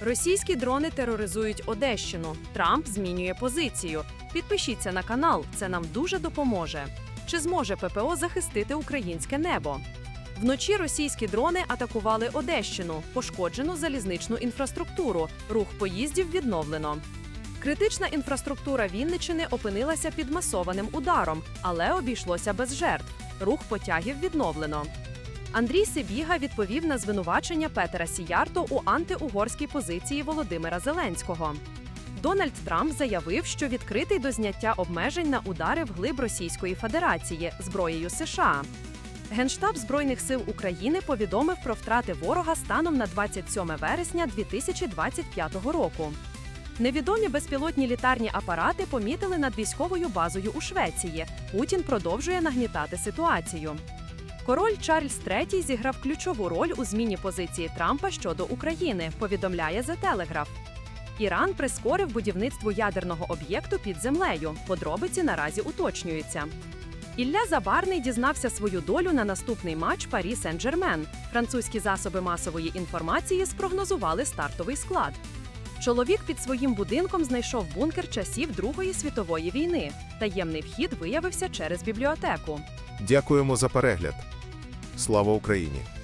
Російські дрони тероризують Одещину. Трамп змінює позицію. Підпишіться на канал, це нам дуже допоможе. Чи зможе ППО захистити українське небо? Вночі російські дрони атакували Одещину, пошкоджену залізничну інфраструктуру. Рух поїздів відновлено. Критична інфраструктура Вінничини опинилася під масованим ударом, але обійшлося без жертв. Рух потягів відновлено. Андрій Сибіга відповів на звинувачення Петера Сіярто у антиугорській позиції Володимира Зеленського. Дональд Трамп заявив, що відкритий до зняття обмежень на удари вглиб Російської Федерації зброєю США. Генштаб Збройних сил України повідомив про втрати ворога станом на 27 вересня 2025 року. Невідомі безпілотні літарні апарати помітили над військовою базою у Швеції. Путін продовжує нагнітати ситуацію. Король Чарльз III зіграв ключову роль у зміні позиції Трампа щодо України, повідомляє The Telegraph. Іран прискорив будівництво ядерного об'єкту під землею. Подробиці наразі уточнюються. Ілля Забарний дізнався свою долю на наступний матч Парі Сен-Жермен. Французькі засоби масової інформації спрогнозували стартовий склад. Чоловік під своїм будинком знайшов бункер часів Другої світової війни. Таємний вхід виявився через бібліотеку. Дякуємо за перегляд. Слава Україні!